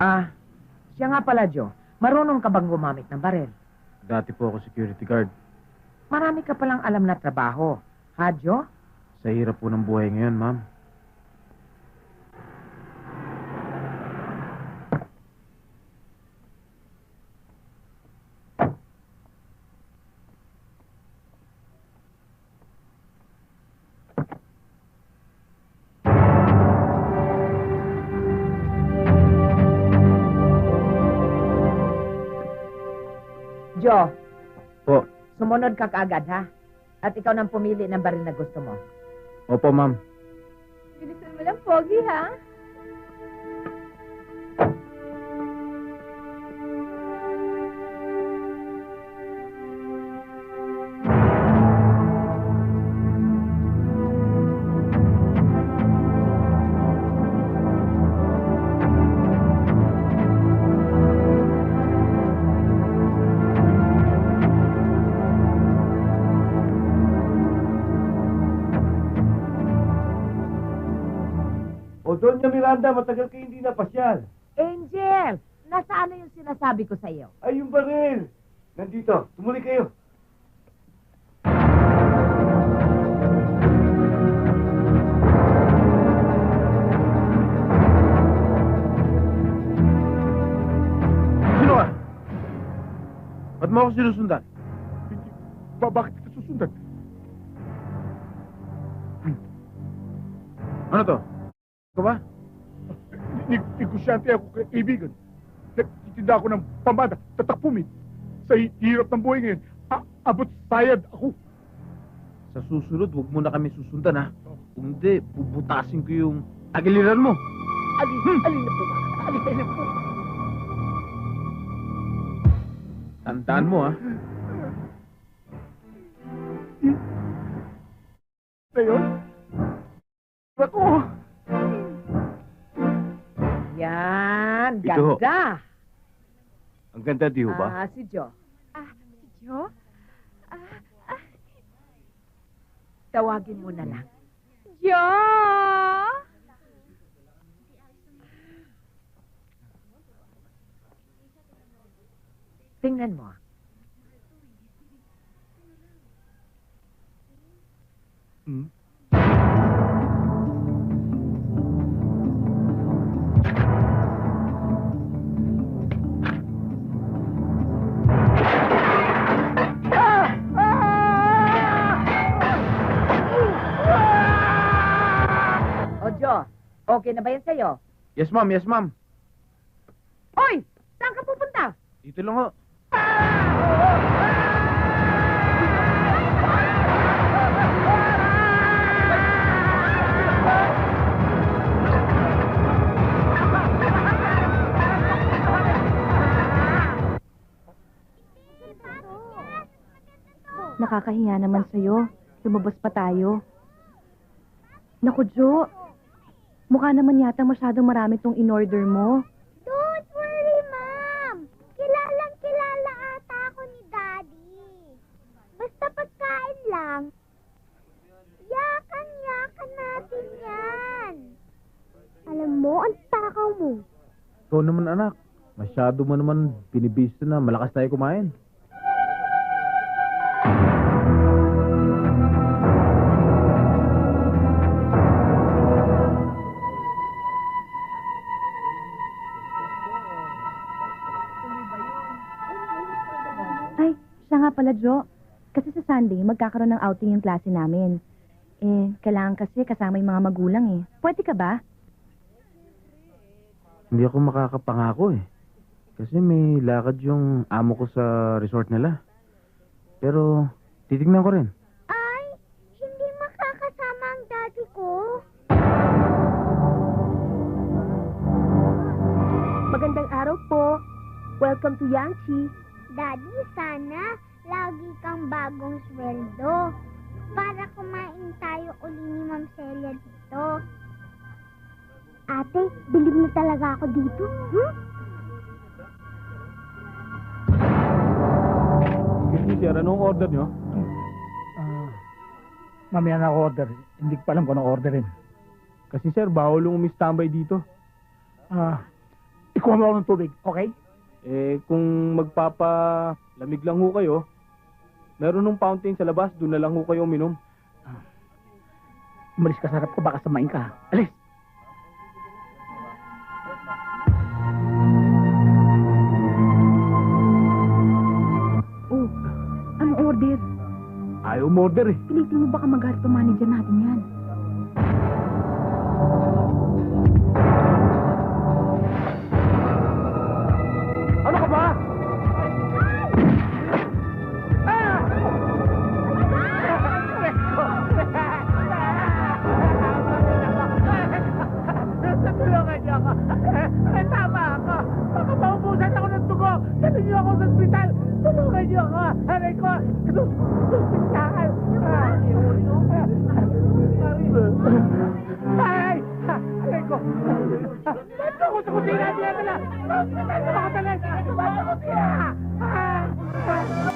Ah, siya nga pala, Joe. Marunong ka bang gumamit ng baril? Dati po ako security guard. Marami ka palang alam na trabaho. Ha, Joe? Sa hirap po ng buhay ngayon, ma'am. Joe, Po. sumunod ka kaagad, ha? At ikaw nang pumili ng baril na gusto mo. Opo, ma'am. Bilisan mo lang, Pogi, ha? Doña Miranda, matagal kayo hindi napasyal. Angel! Nasaan na yung sinasabi ko sa iyo? Ay, yung baril. Nandito, tumuli kayo. Sino ka? Ba't mo ako sinusundan? Ba, bakit kita susundan? Ano to? Ikaw ba? Negosyante ako kay kaibigan. Nagtitinda ako ng pamada, tatakpumin. Sa hi- hirap ng buhay ngayon, abot sayad ako. Sa susunod, huwag mo na kami susundan, ha? Kung hindi, bubutasin ko yung tagiliran mo. Alin, alin na po? Alin na po? Tandaan mo, ha? Na Yan, Ito ho. ganda. Ang ganda, di ho Ah, si Joe. Ah, si Jo? Ah, ah, Tawagin mo na lang. Jo! Tingnan mo. Hmm? Okay na ba yan sa'yo? Yes, ma'am. Yes, ma'am. Hoy! Saan ka pupunta? Dito lang ho. Nakakahiya naman sa'yo. Lumabas pa tayo. Naku, Jo. Mukha naman yata masyadong marami tong in-order mo. Don't worry, ma'am. Kilalang kilala ata ako ni Daddy. Basta pagkain lang. Yakan-yakan natin yan. Alam mo, ang takaw mo. Ikaw naman, anak. Masyado mo naman binibisto na malakas tayo kumain. Pala, Jo. Kasi sa Sunday, magkakaroon ng outing yung klase namin. Eh, kailangan kasi kasama yung mga magulang eh. Pwede ka ba? Hindi ako makakapangako eh. Kasi may lakad yung amo ko sa resort nila. Pero, titignan ko rin. Ay, hindi makakasama ang daddy ko. Magandang araw po. Welcome to Yangchi. Daddy, sana lagi kang bagong sweldo. Para kumain tayo uli ni Ma'am Celia dito. Ate, bilib na talaga ako dito. Hmm? Excuse me, sir. Anong order nyo? Ah, mamaya na ako order. Hindi ko pa alam kung anong orderin. Kasi sir, bawal yung umistambay dito. Ah, ikuha mo ako ng tubig, okay? Eh, kung magpapalamig lang ho kayo, meron nung fountain sa labas, doon na lang ho kayo uminom. Umalis ka sa harap ko, baka samain ka. Alis! Oh, ano order? Ayaw umorder eh. Pilitin mo baka magalit pa manager natin yan. Dali niyo ako sa ospital! Tulungan niyo ako! Aray ko! Susintahan! Aray! Aray ko! Ba't ako sa kutina? Dila dala! Ba't ako sa kutina? Ba't ako sa kutina?